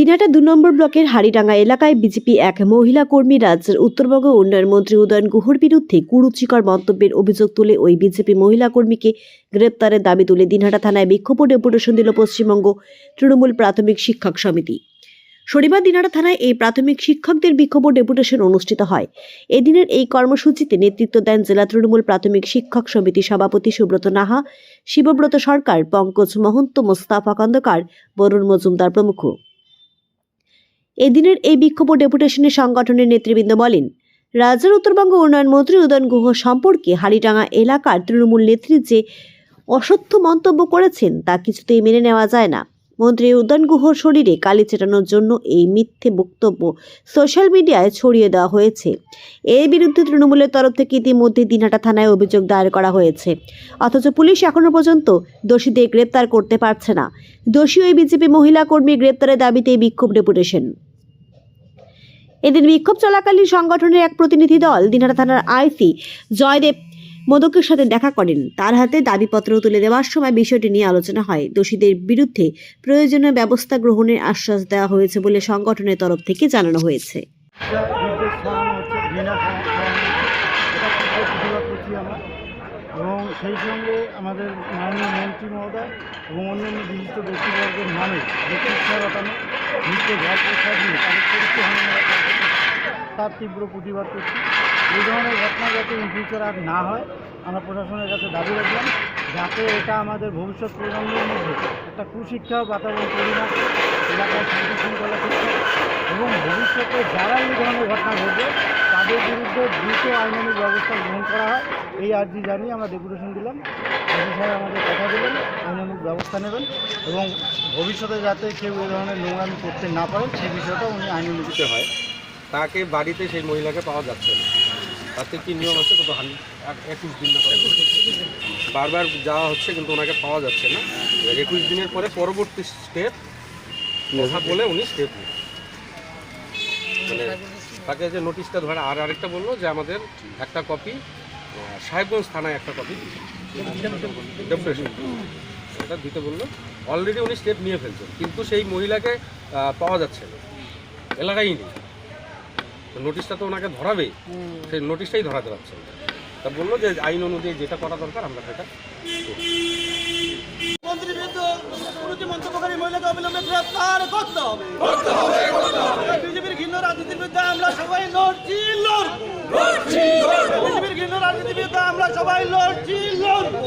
দিনহাটা দু নম্বর ব্লকের হাড়িডাঙ্গা এলাকায় বিজেপি এক মহিলা কর্মী রাজ্যের উত্তরবঙ্গ উন্নয়ন মন্ত্রী উদয়ন গুহর বিরুদ্ধে কুরুচিকর মন্তব্যের অভিযোগ তুলে ওই বিজেপি মহিলা কর্মীকে গ্রেপ্তারের দাবি তুলে দিনহাটা থানায় বিক্ষোভ ডেপুটেশন দিল পশ্চিমবঙ্গ তৃণমূল প্রাথমিক শিক্ষক সমিতি। শনিবার দিনহাটা থানায় এই প্রাথমিক শিক্ষকদের বিক্ষোভ ডেপুটেশন অনুষ্ঠিত হয়। এদিনের এই কর্মসূচিতে নেতৃত্ব দেন জেলা তৃণমূল প্রাথমিক শিক্ষক সমিতি সভাপতি সুব্রত নাহা, শিবব্রত সরকার, পঙ্কজ মহন্ত, মোস্তাফা খন্দকার, বরুণ মজুমদার প্রমুখ। এদিনের এই বিক্ষোভ ডেপুটেশনের সংগঠনের নেতৃবৃন্দ বলেন, রাজ্যের উত্তরবঙ্গ উন্নয়ন মন্ত্রী উদয়ন গুহ সম্পর্কে হাড়িডাঙ্গা এলাকার তৃণমূল নেত্রী যে অসত্য মন্তব্য করেছেন তা কিছুতেই মেনে নেওয়া যায় না। মন্ত্রী উদয়ন গুহর শরীরে কালি চেটানোর জন্য এই মিথ্যে বক্তব্য সোশ্যাল মিডিয়ায় ছড়িয়ে দেওয়া হয়েছে। এর বিরুদ্ধে তৃণমূলের তরফ থেকে ইতিমধ্যে দিনহাটা থানায় অভিযোগ দায়ের করা হয়েছে। অথচ পুলিশ এখনও পর্যন্ত দোষীদের গ্রেপ্তার করতে পারছে না। দোষী ওই বিজেপি মহিলা কর্মী গ্রেপ্তারের দাবিতে বিক্ষোভ ডেপুটেশন। এদিন বিক্ষোভ চলাকালীন সংগঠনের এক প্রতিনিধি দল দিনহাটা থানার আইসি জয়দেব মোদকের সাথে দেখা করেন। তার হাতে দাবিপত্র তুলে দেওয়ার সময় বিষয়টি নিয়ে আলোচনা হয়। দোষীদের বিরুদ্ধে প্রয়োজনীয় ব্যবস্থা গ্রহণের আশ্বাস দেওয়া হয়েছে বলে সংগঠনের তরফ থেকে জানানো হয়েছে। এবং সেই সঙ্গে আমাদের মাননীয় মন্ত্রী মহোদয় এবং অন্যান্য বিশিষ্ট ব্যক্তিবর্গের শিক্ষা নিত্য জল প্রসাদ নিয়ে তাদের তার তীব্র প্রতিবাদ করছি। এই ধরনের ঘটনা যাতে ইন ফিউচার আর না হয়, আমরা প্রশাসনের কাছে দাবি রাখলাম, যাতে এটা আমাদের ভবিষ্যৎ প্রজন্মের মধ্যে একটা কুশিক্ষা বাতাবরণ তৈরি না এলাকায় শান্তি শৃঙ্খলা ঠিক এবং ভবিষ্যতে যারা এই ধরনের ঘটনা ঘটবে, তাদের বিরুদ্ধে দ্রুত আইনানুগ ব্যবস্থা গ্রহণ করা হয়। এই আর্জি জানিয়ে আমরা ডেপুটেশন দিলাম। সাহেব আমাদের কথা দিলেন, আইনানুগ ব্যবস্থা নেবেন, এবং ভবিষ্যতে যাতে কেউ এই ধরনের নোংরামি করতে না পারে, সেই বিষয়টা উনি আইনানুগিতে হয়। তাকে বাড়িতে সেই মহিলাকে পাওয়া যাচ্ছে না। তাতে কি নিয়ম আছে? কত একুশ দিন? বারবার যাওয়া হচ্ছে, কিন্তু ওনাকে পাওয়া যাচ্ছে না। একুশ দিনের পরে পরবর্তী স্টেপ কথা বলে উনি স্টেপ নেন। মানে তাকে যে নোটিশটা ধরে আর আরেকটা বলল যে আমাদের একটা কপি সাহেবগঞ্জ থানায় একটা কপি ডেপুটেশন ওটা দিতে বলল। অলরেডি উনি স্টেপ নিয়ে ফেলছেন, কিন্তু সেই মহিলাকে পাওয়া যাচ্ছে না। এলাকায় নেই। নোটিশটা তো ওনাকে ধরাবে। সেই নোটিশটাই ধরাতে পারছে না তা বলল যে আইন অনুযায়ী যেটা করা দরকার আমরা সেটা বিজেপির ঘৃণ্য রাজনীতির বিরুদ্ধে আমরা সবাই লড়ছি লড়বো। বিজেপির ঘৃণ্য রাজনীতির বিরুদ্ধে আমরা সবাই লড়ছি লড়বো।